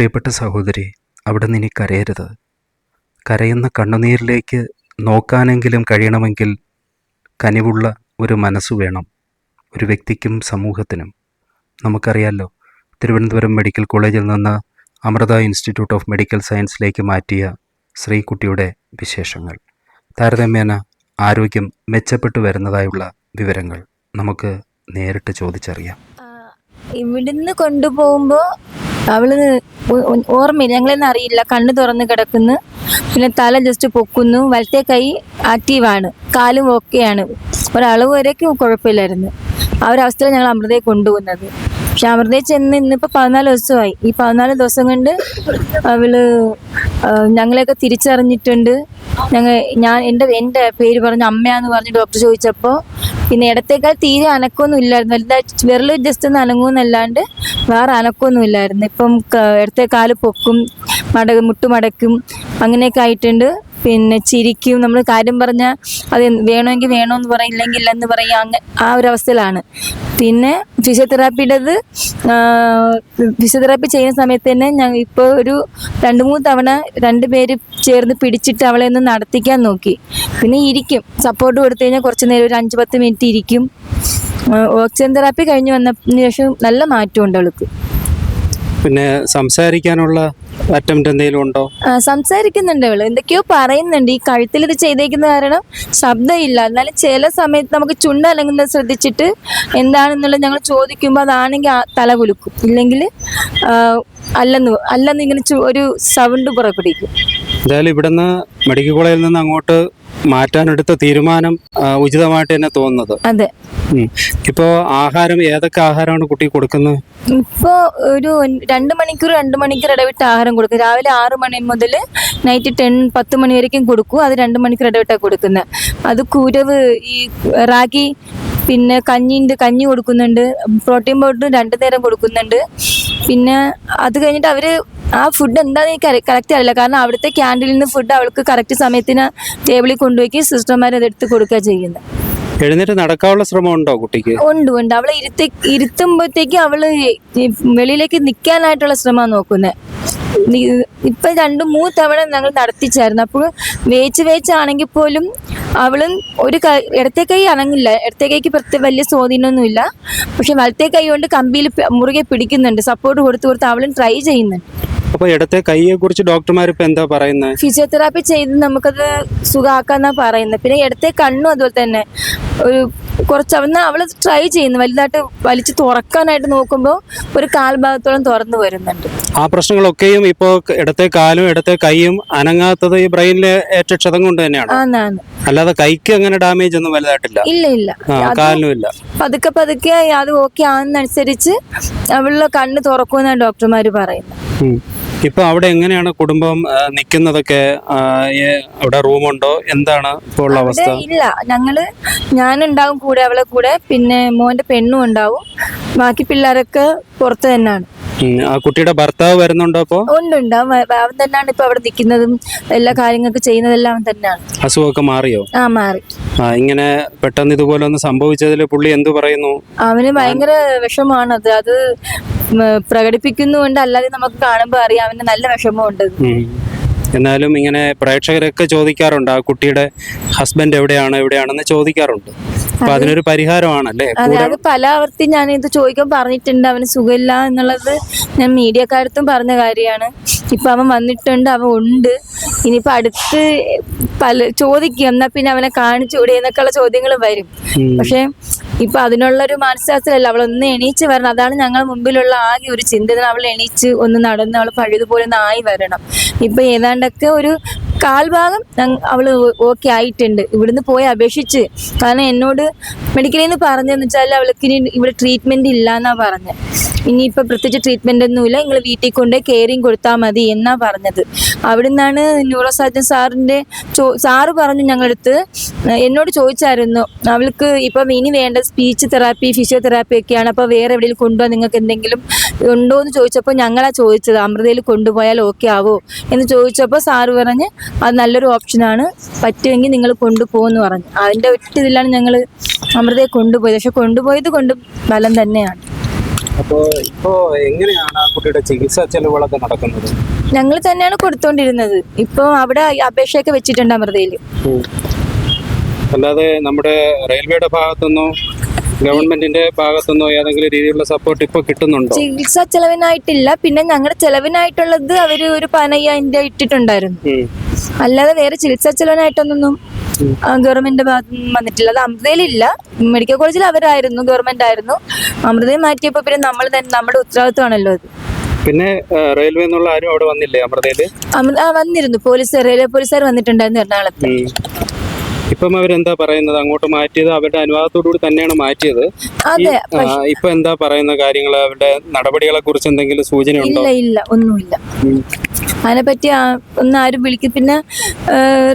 പ്രിയപ്പെട്ട സഹോദരി അവിടെ നിന്ന് കരയരുത്. കരയുന്ന കണ്ണുനീരിലേക്ക് നോക്കാനെങ്കിലും കഴിയണമെങ്കിൽ കനിവുള്ള ഒരു മനസ്സ് വേണം. ഒരു വ്യക്തിക്കും സമൂഹത്തിനും. നമുക്കറിയാലോ തിരുവനന്തപുരം മെഡിക്കൽ കോളേജിൽ നിന്ന് അമൃത ഇൻസ്റ്റിറ്റ്യൂട്ട് ഓഫ് മെഡിക്കൽ സയൻസിലേക്ക് മാറ്റിയ ശ്രീകുട്ടിയുടെ വിശേഷങ്ങൾ. താരതമ്യേന ആരോഗ്യം മെച്ചപ്പെട്ടു വരുന്നതായുള്ള വിവരങ്ങൾ നമുക്ക് നേരിട്ട് ചോദിച്ചറിയാം. ഇവിടുന്ന് കൊണ്ടുപോകുമ്പോൾ അവൾ ഓർമ്മയില്ല. ഞങ്ങളെന്ന് അറിയില്ല. കണ്ണ് തുറന്ന് കിടക്കുന്നു. പിന്നെ തല ജസ്റ്റ് പൊക്കുന്നു. വലത്തെ കൈ ആക്റ്റീവാണ് കാലും ഓക്കെയാണ് ഒരളവ് വരേക്കും കുഴപ്പമില്ലായിരുന്നു. ആ ഒരു അവസ്ഥയിൽ ഞങ്ങൾ അമൃതയെ കൊണ്ടുപോകുന്നത്. പക്ഷെ അവരുടെ ചെന്ന് ഇന്നിപ്പോൾ പതിനാല് ദിവസമായി. ഈ പതിനാല് ദിവസം കൊണ്ട് അവൾ ഞങ്ങളെയൊക്കെ തിരിച്ചറിഞ്ഞിട്ടുണ്ട്. ഞങ്ങൾ ഞാൻ എന്റെ എന്റെ പേര് പറഞ്ഞു അമ്മയാന്ന് പറഞ്ഞ് ഡോക്ടർ ചോദിച്ചപ്പോൾ പിന്നെ ഇടത്തേക്കാൾ തീരെ അനക്കൊന്നും ഇല്ലായിരുന്നു. വലുതായിട്ട് വിരൽ ജസ്റ്റ് ഒന്ന് അനങ്ങുമെന്നല്ലാണ്ട് വേറെ അനക്കൊന്നും ഇല്ലായിരുന്നു. ഇപ്പം ഇടത്തെ കാൽ പൊക്കും മട മുട്ടുമടക്കും അങ്ങനെയൊക്കെ ആയിട്ടുണ്ട്. പിന്നെ ചിരിക്കും. നമ്മൾ കാര്യം പറഞ്ഞാൽ അത് വേണമെങ്കിൽ വേണമെന്ന് പറയും ഇല്ലെങ്കിൽ ഇല്ലെന്ന് പറയും. അങ്ങ് ആ ഒരു അവസ്ഥയിലാണ്. പിന്നെ ഫിസിയോതെറാപ്പിയുടേത് ഫിസിയോതെറാപ്പി ചെയ്യുന്ന സമയത്ത് തന്നെ ഞങ്ങൾ ഇപ്പോൾ ഒരു രണ്ട് മൂന്ന് തവണ രണ്ട് പേര് ചേർന്ന് പിടിച്ചിട്ട് അവളെ ഒന്ന് നടത്തിക്കാൻ നോക്കി. പിന്നെ ഇരിക്കും. സപ്പോർട്ട് കൊടുത്തു കഴിഞ്ഞാൽ കുറച്ച് നേരം ഒരു അഞ്ച് പത്ത് മിനിറ്റ് ഇരിക്കും. ഓക്സിജൻ തെറാപ്പി കഴിഞ്ഞ് വന്നതിന് ശേഷം നല്ല മാറ്റമുണ്ട് അവൾക്ക്. പിന്നെ സംസാരിക്കാനുള്ള അറ്റംപ്റ്റ് എന്തെങ്കിലും ഉണ്ടോ സംസാരിക്കുന്നുണ്ട് അവൾ എന്തൊക്കെയോ പറയുന്നുണ്ട്. ഈ കഴുത്തിൽ ഇത് ചെയ്തേക്കുന്ന കാരണം ശബ്ദമില്ല. എന്നാലും ചില സമയത്ത് നമുക്ക് ചുണ്ട് അലങ്ങുന്നത് ശ്രദ്ധിച്ചിട്ട് എന്താണെന്നുള്ളത് ഞങ്ങൾ ചോദിക്കുമ്പോൾ അതാണെങ്കിൽ തല കുലുക്കും. ഇല്ലെങ്കിൽ അല്ലെന്ന് അല്ലെന്ന് ഇങ്ങനെ ഒരു സൗണ്ട് പുറപ്പെടുവിക്കും. എന്തായാലും ഇവിടുന്ന് മെഡിക്കൽ കോളേജിൽ നിന്ന് അങ്ങോട്ട് മാറ്റാനെടുത്ത തീരുമാനം ഉചിതമായിട്ട് തന്നെ തോന്നുന്നത്. അതെ. ഇപ്പോ ആഹാരം ഏതൊക്കെ ആഹാരമാണ് കുട്ടി കൊടുക്കുന്നത്? ഇപ്പോ ഒരു രണ്ട് മണിക്കൂർ രണ്ട് മണിക്കൂർ ഇടവിട്ട് ആഹാരം കൊടുക്കും. രാവിലെ ആറ് മണി മുതൽ നൈറ്റ് ടെൻ പത്ത് മണി വരേക്കും കൊടുക്കും. അത് രണ്ട് മണിക്കൂർ ഇടവിട്ടാണ് കൊടുക്കുന്നത് അത് കുരവ് ഈ റാഗി പിന്നെ കഞ്ഞിന്റെ കഞ്ഞി കൊടുക്കുന്നുണ്ട്. പ്രോട്ടീൻ പൗഡർ രണ്ടു നേരം കൊടുക്കുന്നുണ്ട്. പിന്നെ അത് കഴിഞ്ഞിട്ട് അവർ ആ ഫുഡ് എന്താണെന്ന് എനിക്ക് കറക്റ്റ് അറിയില്ല. കാരണം അവിടുത്തെ ക്യാന്റീനിൽ നിന്ന് ഫുഡ് അവൾക്ക് കറക്റ്റ് സമയത്തിന് ടേബിളിൽ കൊണ്ടുപോയി സിസ്റ്റർമാർ അത് എടുത്ത് കൊടുക്കുക ചെയ്യുന്നത് എഴുന്നേറ്റ് നടക്കാനുള്ള ശ്രമം ഉണ്ടോ കുട്ടിക്ക്? ഉണ്ട് ഉണ്ട്. അവളെ ഇരുത്തി ഇരുത്തുമ്പോഴത്തേക്ക് അവൾ വെളിയിലേക്ക് നിൽക്കാനായിട്ടുള്ള ശ്രമമാണ് നോക്കുന്നത് ഇപ്പൊ രണ്ടു മൂന്ന് തവണ ഞങ്ങൾ നടത്തിച്ചായിരുന്നു. അപ്പോൾ വേച്ച് വേച്ചാണെങ്കിൽ പോലും അവളും ഒരു കൈ ഇടത്തെ കൈ അനങ്ങില്ല. ഇടത്തെ കൈക്ക് പ്രത്യേക വലിയ സ്വാധീനമൊന്നുമില്ല. പക്ഷെ വലത്തെ കൈ കൊണ്ട് കമ്പിയിൽ മുറുകെ പിടിക്കുന്നുണ്ട്. സപ്പോർട്ട് കൊടുത്ത് കൊടുത്ത് അവളും ട്രൈ ചെയ്യുന്നുണ്ട്. അപ്പൊ ഇടത്തെ കൈയെ കുറിച്ച് ഡോക്ടർമാർ ഇപ്പൊ എന്താ പറയുന്നത് ഫിസിയോതെറാപ്പി ചെയ്ത് നമുക്കത് സുഖമാക്കാന്നാ പറയുന്നത് പിന്നെ ഇടത്തെ കണ്ണും അതുപോലെ തന്നെ. ഒരു കുറച്ച് അവന്ന് അവൾ ട്രൈ ചെയ്യുന്നു. വലുതായിട്ട് വലിച്ചു തുറക്കാനായിട്ട് നോക്കുമ്പോൾ ഒരു കാൽഭാഗത്തോളം തുറന്നു വരുന്നുണ്ട്. ആ പ്രശ്നങ്ങളൊക്കെയും ഇപ്പോ ഇടത്തെ കാലും ഇടത്തെ കൈയും അനങ്ങാത്തത് ഈ ബ്രെയിനിലെ ഏറ്റ ക്ഷതം കൊണ്ട് തന്നെയാണ്? അല്ലാതെ കൈക്ക് അങ്ങനെ ഡാമേജ് ഒന്നും വലുതായിട്ടില്ല. ഇല്ല ഇല്ല. കാലിനും ഇല്ല. പതുക്കെ പതുക്കെ അത് ഓക്കെ ആവുന്നതനുസരിച്ച് അവളുടെ കണ്ണ് തുറക്കുമെന്നാണ് ഡോക്ടർമാര് പറയുന്നത്. ഉം. ഇപ്പൊ അവിടെ എങ്ങനെയാണ് കുടുംബം നിൽക്കുന്നതൊക്കെ അവിടെ റൂമുണ്ടോ? എന്താണ് ഇപ്പോൾ ഉള്ള അവസ്ഥ? ഇല്ല. ഞങ്ങൾ ഞാനുണ്ടാവും കൂടെ അവളെ കൂടെ പിന്നെ മോന്റെ പെണ്ണും ഉണ്ടാവും. ബാക്കി പിള്ളേരൊക്കെ പുറത്ത് തന്നെയാണ്. ആ കുട്ടിയുടെ ഭർത്താവ് വരുന്നുണ്ടോ അപ്പോ ഉണ്ട് ഉണ്ട്. അവൻ തന്നെയാണ് ഇപ്പൊ അവിടെ നിൽക്കുന്നതും എല്ലാ കാര്യങ്ങൾക്ക് ചെയ്യുന്നതെല്ലാം അവൻ തന്നെയാണ്. അസുഖമൊക്കെ മാറിയോ? ആ മാറി. ആ ഇങ്ങനെ പെട്ടെന്ന് ഇതുപോലെ ഒന്ന് സംഭവിച്ചതിൽ പുള്ളി എന്തു പറയുന്നു? അവന് ഭയങ്കര വിഷമാണത് അത് ഉം, അല്ലാതെ നമുക്ക് കാണുമ്പോൾ അറിയാം അവന് നല്ല വിഷമമുണ്ട്. എന്നാലും ഇങ്ങനെ പ്രേക്ഷകരൊക്കെ ചോദിക്കാറുണ്ട് ആ കുട്ടിയുടെ ഹസ്ബൻഡ് എവിടെയാണ് എവിടെയാണെന്ന് ചോദിക്കാറുണ്ട്. അപ്പൊ അതിനൊരു പരിഹാരമാണല്ലേ? അതെ പല ആവർത്തി ഞാൻ ഇത് ചോദിക്കാൻ പറഞ്ഞിട്ടുണ്ട്. അവന് സുഖമില്ല എന്നുള്ളത് ഞാൻ മീഡിയക്കാരത്തും പറഞ്ഞ കാര്യമാണ്. ഇപ്പൊ അവൻ വന്നിട്ടുണ്ട് അവൻ ഉണ്ട്. ഇനിയിപ്പോ അടുത്ത് പല ചോദിക്കും. എന്നാ പിന്നെ അവനെ കാണിച്ചുകൂടെ എന്നൊക്കെയുള്ള ചോദ്യങ്ങൾ വരും. പക്ഷെ ഇപ്പൊ അതിനുള്ള ഒരു മാനസാസ്ത്രമല്ല അവൾ ഒന്ന് എണീച്ച് വരണം. അതാണ് ഞങ്ങൾ മുമ്പിലുള്ള ആകെ ഒരു ചിന്ത. അവൾ എണീച്ച് ഒന്ന് നടന്ന് അവൾ പഴയതുപോലെ ഒന്ന് ആയി വരണം. ഇപ്പൊ ഏതാണ്ടൊക്കെ ഒരു കാൽഭാഗം അവൾ ഓക്കെ ആയിട്ടുണ്ട്. ഇവിടുന്ന് പോയി അപേക്ഷിച്ച്. കാരണം എന്നോട് മെഡിക്കലിൽ നിന്ന് പറഞ്ഞതെന്ന് വെച്ചാൽ അവൾക്ക് ഇനി ഇവിടെ ട്രീറ്റ്മെന്റ് ഇല്ല എന്നാ പറഞ്ഞത്. ഇനിയിപ്പോൾ പ്രത്യേകിച്ച് ട്രീറ്റ്മെന്റ് ഒന്നുമില്ല നിങ്ങൾ വീട്ടിൽ കൊണ്ട് കെയറിങ് കൊടുത്താൽ മതി എന്നാ പറഞ്ഞത്. അവിടെ നിന്നാണ് ന്യൂറോ സർജൻ സാറിന്റെ സാറ് പറഞ്ഞു ഞങ്ങളടുത്ത് എന്നോട് ചോദിച്ചായിരുന്നു. അവൾക്ക് ഇപ്പം ഇനി വേണ്ട സ്പീച്ച് തെറാപ്പി ഫിസിയോതെറാപ്പി ഒക്കെയാണ്. അപ്പോൾ വേറെ എവിടെയെങ്കിലും കൊണ്ടുപോകാൻ നിങ്ങൾക്ക് എന്തെങ്കിലും ഉണ്ടോ എന്ന് ചോദിച്ചപ്പോൾ ഞങ്ങളാ ചോദിച്ചത്. അമൃതയിൽ കൊണ്ടുപോയാൽ ഓക്കെ ആവോ എന്ന് ചോദിച്ചപ്പോൾ സാറ് പറഞ്ഞ് അത് നല്ലൊരു ഓപ്ഷനാണ് പറ്റുമെങ്കിൽ നിങ്ങൾ കൊണ്ടുപോകുമെന്ന് പറഞ്ഞു. അതിന്റെ ഒറ്റ ഇതിലാണ് ഞങ്ങൾ അമൃതയെ കൊണ്ടുപോയത്. പക്ഷെ കൊണ്ടുപോയത് കൊണ്ട് ഫലം തന്നെയാണ്. അപ്പോൾ ഇപ്പോൾ എങ്ങനെയാണ് കുട്ടിയുടെ ചികിത്സാ ചെലവുകളൊക്കെ നടക്കുന്നത്? ഞങ്ങൾ തന്നെയാണ് കൊടുത്തോണ്ടിരുന്നത്. ഇപ്പൊ അവിടെ അപേക്ഷയൊക്കെ വെച്ചിട്ടുണ്ട് അമൃതയിൽ. അല്ലാതെ നമ്മുടെ റെയിൽവേയുടെ ഭാഗത്തുനിന്നോ ഗവൺമെന്റിന്റെ ഭാഗത്തുനിന്നോ ഏതെങ്കിലും രീതിയിലുള്ള സപ്പോർട്ട് ഇപ്പൊ കിട്ടുന്നുണ്ടോ? ചികിത്സാ ചെലവിനായിട്ടില്ല. പിന്നെ ഞങ്ങളുടെ ചെലവിനായിട്ടുള്ളത് അവർ ഒരു പതിനയ്യായിരം രൂപ ഇട്ടിട്ടുണ്ടായിരുന്നു. അല്ലാതെ വേറെ ചികിത്സാ ചെലവിനായിട്ടൊന്നും ഗവൺമെന്റ് ഭാഗത്തു വന്നിട്ടില്ല. അത് അമൃതയിലില്ല. മെഡിക്കൽ കോളേജിൽ അവരായിരുന്നു ഗവൺമെന്റ് ആയിരുന്നു. അമൃതയിൽ മാറ്റിയപ്പോ പിന്നെ നമ്മൾ തന്നെ നമ്മുടെ ഉത്തരവാദിത്വമാണല്ലോ അത്. പിന്നെ റെയിൽവേ എന്നുള്ള ആരും അവിടെ വന്നില്ലേ അമൃതയിൽ? അമൃത വന്നിരുന്നു. പോലീസ് റെയിൽവേ പോലീസുകാർ വന്നിട്ടുണ്ടായിരുന്നു എറണാകുളത്ത്. ഇപ്പം അവരെന്താ പറയുന്നത്? അങ്ങോട്ട് മാറ്റിയത് അവരുടെ അനുവാദത്തോടുകൂടി തന്നെയാണ് മാറ്റിയത്. ഇപ്പൊ എന്താ പറയുന്ന കാര്യങ്ങൾ അവരുടെ നടപടികളെ കുറിച്ച് എന്തെങ്കിലും സൂചന ഉണ്ടോ ഇല്ല ഒന്നുമില്ല. അതിനെപ്പറ്റി പറ്റി ഒന്നും ആരും വിളിക്കും പിന്നെ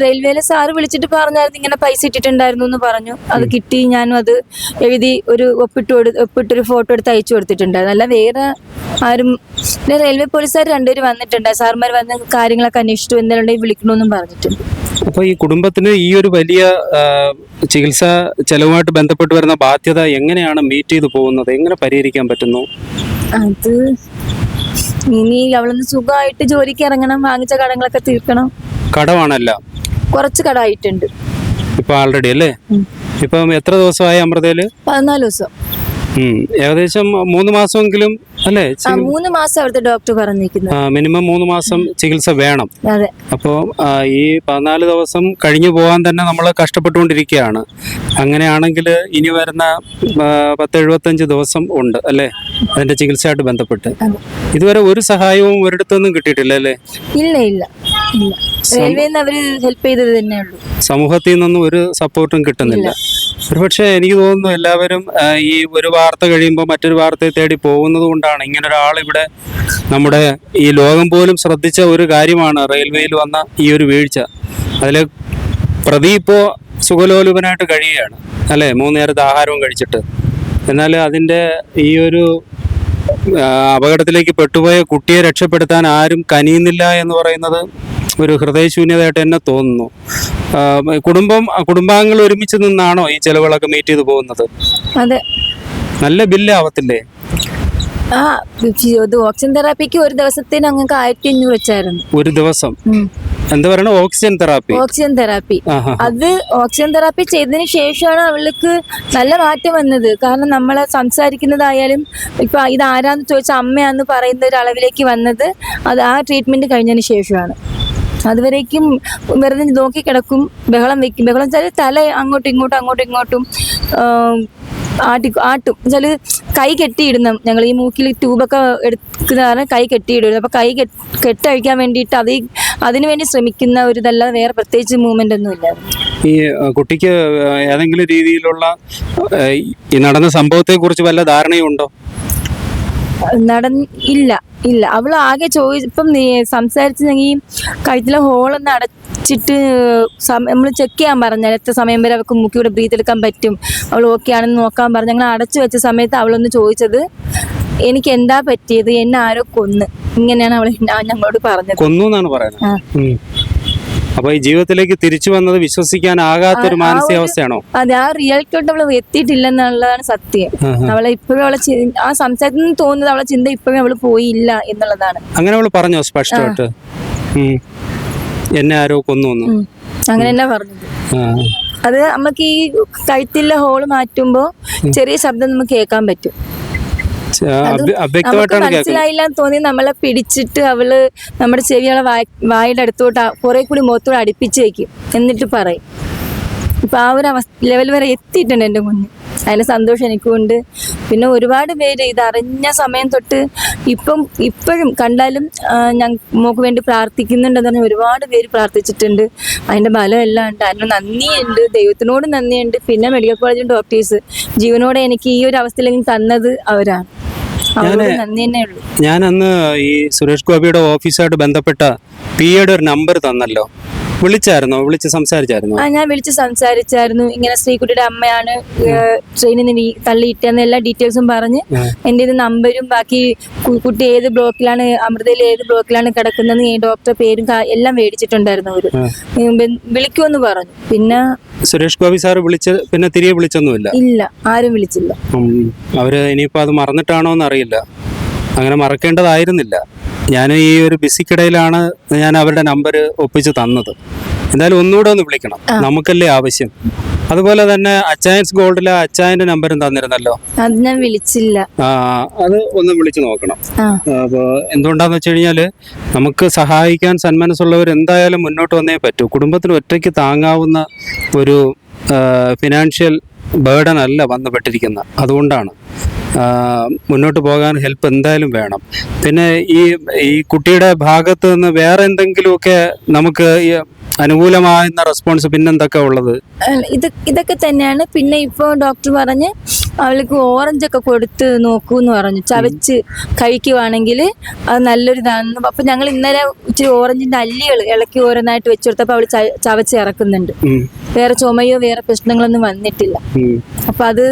റെയിൽവേയിലെ സാറ് വിളിച്ചിട്ട് പറഞ്ഞായിരുന്നു ഇങ്ങനെ പൈസ ഇട്ടിട്ടുണ്ടായിരുന്നു എന്ന് പറഞ്ഞു. അത് കിട്ടി ഞാനും അത് എഴുതി ഒരു ഒപ്പിട്ട് ഒപ്പിട്ടൊരു ഫോട്ടോ എടുത്ത് അയച്ചു കൊടുത്തിട്ടുണ്ടായിരുന്നു. അല്ല വേറെ ആരും പിന്നെ റെയിൽവേ പോലീസുകാർ രണ്ടുപേര് വന്നിട്ടുണ്ട്. സാർമാർ വന്ന് കാര്യങ്ങളൊക്കെ അന്വേഷിച്ചു എന്തെങ്കിലും വിളിക്കണമെന്നും പറഞ്ഞിട്ടുണ്ട്. അപ്പൊ ഈ കുടുംബത്തിന് ഈ ഒരു വലിയ ആ, ചികിത്സാ ചെലവുമായിട്ട് ബന്ധപ്പെട്ട് വരുന്ന ബാധ്യത എങ്ങനെയാണ് മീറ്റ് ചെയ്തു പോകുന്നത്? എങ്ങനെ പരിഹരിക്കാൻ പറ്റുന്നു? അത് ഇനി അവളൊന്ന് സുഖമായിട്ട് ജോലിക്ക് ഇറങ്ങണം വാങ്ങിച്ച കടങ്ങളൊക്കെ തീർക്കണം. കടമാണല്ല? കുറച്ച് കടമായിട്ടുണ്ട്. ഇപ്പൊ ആൾറെഡി അല്ലേ? ഇപ്പം എത്ര ദിവസമായി അമൃതയിൽ? പതിനാല് ദിവസം. ഏകദേശം മൂന്ന് മാസമെങ്കിലും അല്ലേ? മൂന്ന് മാസം അവിടുത്തെ ഡോക്ടർ പറഞ്ഞിരിക്കുന്നത് മിനിമം മൂന്ന് മാസം ചികിത്സ വേണം. അതെ. അപ്പോൾ ഈ പതിനാല് ദിവസം കഴിഞ്ഞു പോകാൻ തന്നെ നമ്മൾ കഷ്ടപ്പെട്ടുകൊണ്ടിരിക്കുകയാണ്. അങ്ങനെയാണെങ്കിൽ ഇനി വരുന്ന പത്ത് എഴുപത്തഞ്ച് ദിവസം ഉണ്ട് അല്ലേ? അതിന്റെ ചികിത്സയായിട്ട് ബന്ധപ്പെട്ട്. ഇതുവരെ ഒരു സഹായവും ഒരിടത്തൊന്നും കിട്ടിയിട്ടില്ല അല്ലേ? ഇല്ല ഇല്ല ഹെൽപ്പ് ചെയ്തത് സമൂഹത്തിൽ നിന്നൊന്നും ഒരു സപ്പോർട്ടും കിട്ടുന്നില്ല. ഒരുപക്ഷെ എനിക്ക് തോന്നുന്നു എല്ലാവരും ഈ ഒരു വാർത്ത കഴിയുമ്പോൾ മറ്റൊരു വാർത്തയെ തേടി പോകുന്നത് കൊണ്ടാണ് ഇങ്ങനെ ഒരാൾ ഇവിടെ നമ്മുടെ ഈ ലോകം പോലും ശ്രദ്ധിച്ച ഒരു കാര്യമാണ് റെയിൽവേയിൽ വന്ന ഈ ഒരു വീഴ്ച. അതിൽ പ്രതി ഇപ്പോൾ സുഖലോലുപനായിട്ട് കഴിയുകയാണ്. അല്ലേ? മൂന്ന് നേരത്തെ ആഹാരവും കഴിച്ചിട്ട്. എന്നാൽ അതിന്റെ ഈ ഒരു അപകടത്തിലേക്ക് പെട്ടുപോയ കുട്ടിയെ രക്ഷപ്പെടുത്താൻ ആരും കനിയുന്നില്ല എന്ന് പറയുന്നത് ഒരു ഹൃദയശൂന്യതയായിട്ട് തന്നെ തോന്നുന്നു. കുടുംബം കുടുംബാംഗങ്ങൾ ഒരുമിച്ച് നിന്നാണോ ഈ ചെലവുകളൊക്കെ മീറ്റ് ചെയ്ത് പോകുന്നത്? അതെ. നല്ല ബില്ല് ആവത്തില്ലേ? ആ ഇത് ഓക്സിജൻ തെറാപ്പിക്ക് ഒരു ദിവസത്തിന് ഞങ്ങൾക്ക് ആയിരത്തി അഞ്ഞൂറ് വെച്ചായിരുന്നു. ഒരു ദിവസം? എന്താ പറയണ? ഓക്സിജൻ തെറാപ്പി ഓക്സിജൻ തെറാപ്പി അത് ഓക്സിജൻ തെറാപ്പി ചെയ്തതിന് ശേഷമാണ് അവൾക്ക് നല്ല മാറ്റം വന്നത്. കാരണം നമ്മളെ സംസാരിക്കുന്നതായാലും ഇപ്പൊ ഇത് ആരാന്ന് ചോദിച്ചാൽ അമ്മയാന്ന് പറയുന്ന ഒരു അളവിലേക്ക് വന്നത്. അത് ആ ട്രീറ്റ്മെന്റ് കഴിഞ്ഞതിന് ശേഷമാണ്. അതുവരേക്കും വെറുതെ നോക്കി കിടക്കും. ബഹളം വെക്കും. ബഹളം വെച്ചാൽ തല അങ്ങോട്ടും ഇങ്ങോട്ടും അങ്ങോട്ടും ഇങ്ങോട്ടും ആട്ടി ആട്ടും. വെച്ചാൽ കൈ കെട്ടിയിടുന്ന ഞങ്ങൾ ഈ മൂക്കിൽ ട്യൂബൊക്കെ എടുക്കുന്ന കാരണം കൈ കെട്ടിയിടുന്നു അപ്പോൾ കൈ കെട്ട് കെട്ടഴിക്കാൻ വേണ്ടിയിട്ട് അത് അതിനുവേണ്ടി അതിനു വേണ്ടി ശ്രമിക്കുന്ന ഒരു ഇതല്ല വേറെ പ്രത്യേകിച്ച് മൂവ്മെന്റ് ഒന്നും ഇല്ല. ഈ കുട്ടിക്ക് ഏതെങ്കിലും രീതിയിലുള്ള ഈ നടന്ന സംഭവത്തെ കുറിച്ച് വല്ല ധാരണയുണ്ടോ? നടൻ ഇല്ല. ഇല്ല. അവൾ ആകെ ചോദിച്ചപ്പം ഈ കഴുത്തിലെ ഹോളൊന്ന് അടച്ചിട്ട് നമ്മൾ ചെക്ക് ചെയ്യാൻ പറഞ്ഞാൽ എത്ര സമയം വരെ അവൾക്ക് മൂക്കിയുടെ ബ്രീത്ത് എടുക്കാൻ പറ്റും. അവൾ ഓക്കെ ആണെന്ന് നോക്കാൻ പറഞ്ഞു ഞങ്ങൾ അടച്ചു വെച്ച സമയത്ത് അവളൊന്ന് ചോദിച്ചത് എനിക്ക് എന്താ പറ്റിയത്? എന്നെ ആരോ കൊന്ന്. ഇങ്ങനെയാണ് അവൾ ഞങ്ങളോട് പറഞ്ഞത്. കൊന്നു എന്നാണ് പറയുന്നത്. അപ്പൊ ഈ ജീവിതത്തിലേക്ക് തിരിച്ചു വന്നത് വിശ്വസിക്കാനാകാത്തൊരു മാനസികാവസ്ഥയാണോ? അതെ ആ റിയാലിറ്റിയോട്ട് അവൾ എത്തിയിട്ടില്ലെന്നുള്ളതാണ് സത്യം. അവളെ ഇപ്പോഴും അവളെ ആ സംസാരത്തിൽ നിന്ന് തോന്നുന്നത് അവളെ ചിന്ത ഇപ്പോഴും അവൾ പോയില്ല എന്നുള്ളതാണ്. അങ്ങനെ അവൾ പറഞ്ഞോ സ്പഷ്ടമായിട്ട്. എന്നെ ആരോ കൊന്നു വന്നു. അങ്ങനെ തന്നെ പറഞ്ഞത്. അത് നമുക്ക് ഈ കഴുത്തിലെ ഹോൾ മാറ്റുമ്പോ ചെറിയ ശബ്ദം നമുക്ക് കേൾക്കാൻ പറ്റും. മനസ്സിലായില്ല തോന്നി നമ്മളെ പിടിച്ചിട്ട് അവൾ നമ്മുടെ ചെവികളെ വായ വായുടെ അടുത്തോട്ട് കുറെ കൂടി മുഖത്തോട് അടുപ്പിച്ച് വെക്കും. എന്നിട്ട് പറയും. ഇപ്പൊ ആ ഒരു അവസ്ഥ ലെവൽ വരെ എത്തിയിട്ടുണ്ട് എന്റെ മുന്നിൽ അതിന് സന്തോഷം എനിക്കുണ്ട് പിന്നെ ഒരുപാട് പേര് ഇത് അറിഞ്ഞ സമയം തൊട്ട് ഇപ്പം ഇപ്പോഴും കണ്ടാലും ഞാൻ മോക്ക് വേണ്ടി പ്രാർത്ഥിക്കുന്നുണ്ടെന്ന് പറഞ്ഞാൽ ഒരുപാട് പേര് പ്രാർത്ഥിച്ചിട്ടുണ്ട്. അതിന്റെ ബലം എല്ലാം ഉണ്ട്. അതിന് നന്ദിയുണ്ട്. ദൈവത്തിനോട് നന്ദിയുണ്ട്. പിന്നെ മെഡിക്കൽ കോളേജും ഡോക്ടേഴ്സ് ജീവനോടെ എനിക്ക് ഈ ഒരു അവസ്ഥയിലെങ്കിൽ തന്നത് അവരാണ്. ഞാൻ അന്ന് ഈ സുരേഷ് ഗോപിയുടെ ഓഫീസായിട്ട് ബന്ധപ്പെട്ട പി എയുടെ ഒരു നമ്പർ തന്നല്ലോ. വിളിച്ചായിരുന്നോ? വിളിച്ച് സംസാരിച്ചായിരുന്നോ? ആ ഞാൻ വിളിച്ച് സംസാരിച്ചായിരുന്നു. ഇങ്ങനെ ശ്രീകുട്ടിയുടെ അമ്മയാണ് ട്രെയിനിൽ നിന്ന് തള്ളിയിട്ടെന്ന് എല്ലാ ഡീറ്റെയിൽസും പറഞ്ഞ് എന്റെ ഇത് നമ്പരും ബാക്കി കു- കുട്ടി ഏത് ബ്ലോക്കിലാണ് അമൃതയിൽ ഏത് ബ്ലോക്കിലാണ് കിടക്കുന്നത് ഈ ഡോക്ടറെ പേരും കാ- എല്ലാം മേടിച്ചിട്ടുണ്ടായിരുന്നു അവർ. ഉം, ബെ- വിളിക്കുമെന്ന് പറഞ്ഞു. പിന്നെ സുരേഷ് ഗോപി സാർ വിളിച്ച് പിന്നെ തിരികെ വിളിച്ചൊന്നുമില്ല? ഇല്ല ആരും വിളിച്ചില്ല. ഉം. അവർ ഇനിയിപ്പോ അത് മറന്നിട്ടാണോ എന്നറിയില്ല അങ്ങനെ മറക്കേണ്ടതായിരുന്നില്ല. ഞാൻ ഈ ഒരു ബിസിക്കിടയിലാണ് ഞാൻ അവരുടെ നമ്പർ ഒപ്പിച്ച് തന്നത്. എന്തായാലും ഒന്നുകൂടെ ഒന്ന് വിളിക്കണം. നമുക്കല്ലേ ആവശ്യം. അതുപോലെ തന്നെ അച്ചായൻസ് ഗോൾഡിലെ അച്ചായന്റെ നമ്പരും തന്നിരുന്നല്ലോ? അത് ഞാൻ വിളിച്ചില്ല. ആ, അത് ഒന്ന് വിളിച്ചു നോക്കണം. അപ്പോൾ എന്തുകൊണ്ടാന്ന് വെച്ച് കഴിഞ്ഞാൽ നമുക്ക് സഹായിക്കാൻ സന്മനസ്സുള്ളവർ എന്തായാലും മുന്നോട്ട് വന്നേ പറ്റൂ. കുടുംബത്തിന് ഒറ്റയ്ക്ക് താങ്ങാവുന്ന ഒരു ഫിനാൻഷ്യൽ ബേർഡൻ അല്ല വന്നുപെട്ടിരിക്കുന്നത് അതുകൊണ്ടാണ്. മുന്നോട്ട് പോകാൻ ഹെൽപ്പ് എന്തായാലും വേണം. പിന്നെ ഈ ഈ കുട്ടിയുടെ ഭാഗത്ത് നിന്ന് വേറെ എന്തെങ്കിലുമൊക്കെ നമുക്ക് ഈ അനുകൂലമാകുന്ന റെസ്പോൺസ് പിന്നെന്തൊക്കെ ഉള്ളത്? ഇത് ഇതൊക്കെ തന്നെയാണ്. പിന്നെ ഇപ്പോൾ ഡോക്ടർ പറഞ്ഞ് അവൾക്ക് ഓറഞ്ച് ഒക്കെ കൊടുത്ത് നോക്കൂ എന്ന് പറഞ്ഞു ചവച്ച് കഴിക്കുവാണെങ്കിൽ അത് നല്ലൊരു ഇതാണെന്ന് അപ്പൊ ഞങ്ങൾ ഇന്നലെ ഇച്ചിരി ഓറഞ്ചിന്റെ അല്ലികൾ ഇളക്കി ഓരോന്നായിട്ട് വെച്ചു കൊടുത്തപ്പോൾ അവൾ ചവച്ച് ഇറക്കുന്നുണ്ട്. വേറെ ചുമയോ വേറെ പ്രശ്നങ്ങളൊന്നും വന്നിട്ടില്ല. അപ്പൊ അത്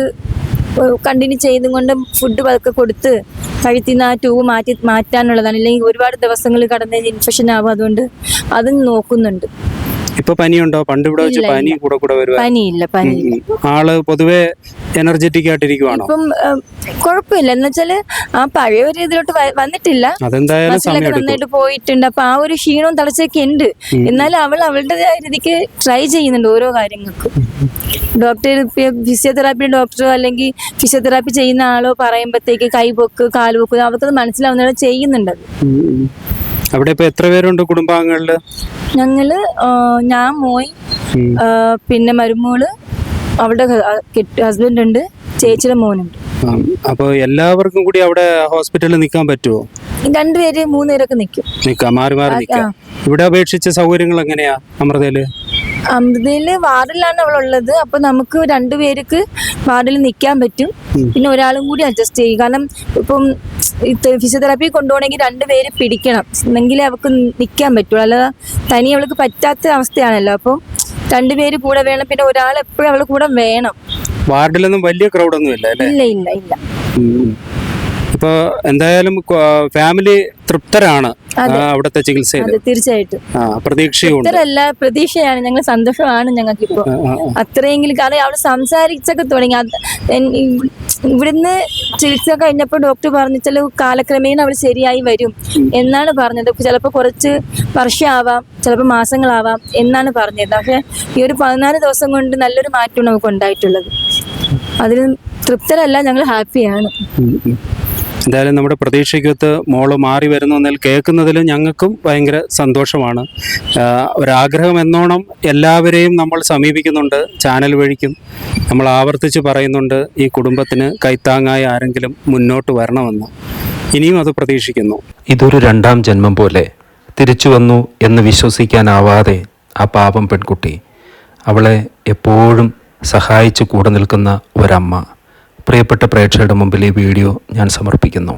കണ്ടിന്യൂ ചെയ്തും കൊണ്ട് ഫുഡ് പതുക്കെ കൊടുത്ത് കഴുത്തിന്ന് ആ ട്യൂബ് മാറ്റി മാറ്റാനുള്ളതാണ്. അല്ലെങ്കിൽ ഒരുപാട് ദിവസങ്ങൾ കടന്ന് ഇൻഫെക്ഷൻ ആവും അതുകൊണ്ട് അതും നോക്കുന്നുണ്ട്. ഇപ്പൊ പനിയുണ്ടോ? പണ്ട് ഇവിടെ വെച്ച് പനി കൂടെ കൂടെ പനിയില്ല പനി ആൾ പൊതുവെ എനർജറ്റിക് ആയിട്ടിരിക്കുവാണോ? ഇപ്പം കുഴപ്പമില്ല. എന്ന് വെച്ചാൽ ആ പഴയ ഒരു ഇതിലോട്ട് വ- വന്നിട്ടില്ല. അതെന്തായാലും ബസ്സിലൊക്കെ നന്നായിട്ട് പോയിട്ടുണ്ട്. അപ്പൊ ആ ഒരു ക്ഷീണവും തളച്ചൊക്കെ ഉണ്ട്. എന്നാലും അവൾ അവളുടെ രീതിക്ക് ട്രൈ ചെയ്യുന്നുണ്ട് ഓരോ കാര്യങ്ങൾക്കും. ഡോക്ടർ ഫിസിയോതെറാപ്പി ഡോക്ടറോ അല്ലെങ്കിൽ ഫിസിയോതെറാപ്പി ചെയ്യുന്ന ആളോ പറയുമ്പോഴത്തേക്ക് കൈ പൊക്ക് കാൽ പൊക്ക് അവർക്കത് മനസ്സിലാവുന്ന ചെയ്യുന്നുണ്ട് അത് ഉം, ഉം. അവിടെ ഇപ്പൊ എത്ര പേരുണ്ട് കുടുംബാംഗങ്ങളിൽ? ഞങ്ങൾ ഞാൻ മോയി പിന്നെ മരുമോൾ അവിടെ ഹസ്ബൻഡ് ഉണ്ട് ചേച്ചിയുടെ മോനുണ്ട്. അപ്പൊ എല്ലാവർക്കും കൂടി അവിടെ ഹോസ്പിറ്റലിൽ നിൽക്കാൻ പറ്റുമോ രണ്ടുപേര് മൂന്നുപേരൊക്കെ നിൽക്കും നിൽക്കാം മാറി മാറി നിൽക്കാം ഇവിടെ അപേക്ഷിച്ച സൗകര്യങ്ങൾ എങ്ങനെയാ അമൃതയിൽ അമൃതയിൽ വാർഡിലാണ് അവളുള്ളത്. അപ്പൊ നമുക്ക് രണ്ടുപേർക്ക് വാർഡിൽ നിൽക്കാൻ പറ്റും. പിന്നെ ഒരാളും കൂടി അഡ്ജസ്റ്റ് ചെയ്യും. കാരണം ഇപ്പം ഫിസിയോതെറാപ്പി കൊണ്ടുപോകണമെങ്കിൽ രണ്ടുപേര് പിടിക്കണം. എന്നെങ്കിലേ അവൾക്ക് നിൽക്കാൻ പറ്റുള്ളൂ അല്ലാതെ തനി അവൾക്ക് പറ്റാത്ത അവസ്ഥയാണല്ലോ. അപ്പം രണ്ടുപേര് കൂടെ വേണം. പിന്നെ ഒരാൾ എപ്പോഴും അവളെ കൂടെ വേണം. വാർഡിലൊന്നും വലിയ ക്രൗഡൊന്നും ഇല്ല അല്ലേ? ഇല്ല ഇല്ല ഇല്ല. ഇപ്പൊ എന്തായാലും ഫാമിലി തൃപ്തരാണ് അവിടുത്തെ ചികിത്സയിൽ തീർച്ചയായിട്ടും. പ്രതീക്ഷയുണ്ട് പ്രതീക്ഷയാണ് ഞങ്ങൾ സന്തോഷമാണ് ഞങ്ങൾക്ക് ഇപ്പോ. അത്രയെങ്കിലും കാരണം അവിടെ സംസാരിച്ചൊക്കെ തുടങ്ങി. ഇവിടുന്ന് ചികിത്സ കഴിഞ്ഞപ്പോൾ ഡോക്ടർ പറഞ്ഞു ചില കാലക്രമേണ അവൾ ശരിയായി വരും. എന്നാണ് പറഞ്ഞത്. ചിലപ്പോൾ കുറച്ച് വർഷമാവാം ചിലപ്പോൾ മാസങ്ങളാവാം എന്നാണ് പറഞ്ഞത്. പക്ഷെ ഈ ഒരു പതിനാല് ദിവസം കൊണ്ട് നല്ലൊരു മാറ്റമാണ് നമുക്ക് ഉണ്ടായിട്ടുള്ളത് അതിന് തൃപ്തരല്ല ഞങ്ങൾ ഹാപ്പിയാണ്. എന്തായാലും നമ്മുടെ പ്രതീക്ഷയ്ക്കൊത്ത് മോൾ മാറി വരുന്നു എന്നാൽ കേൾക്കുന്നതിൽ ഞങ്ങൾക്കും ഭയങ്കര സന്തോഷമാണ്. ഒരാഗ്രഹം എന്നോണം എല്ലാവരെയും നമ്മൾ സമീപിക്കുന്നുണ്ട് ചാനൽ വഴിക്കും. നമ്മൾ ആവർത്തിച്ച് പറയുന്നുണ്ട് ഈ കുടുംബത്തിന് കൈത്താങ്ങായി ആരെങ്കിലും മുന്നോട്ട് വരണമെന്ന്. ഇനിയും അത് പ്രതീക്ഷിക്കുന്നു. ഇതൊരു രണ്ടാം ജന്മം പോലെ തിരിച്ചു വന്നു എന്ന് വിശ്വസിക്കാനാവാതെ ആ പാപം പെൺകുട്ടി അവളെ എപ്പോഴും സഹായിച്ച് കൂടെ നിൽക്കുന്ന ഒരമ്മ. പ്രിയപ്പെട്ട പ്രേക്ഷകരുടെ മുമ്പിൽ ഈ വീഡിയോ ഞാൻ സമർപ്പിക്കുന്നു.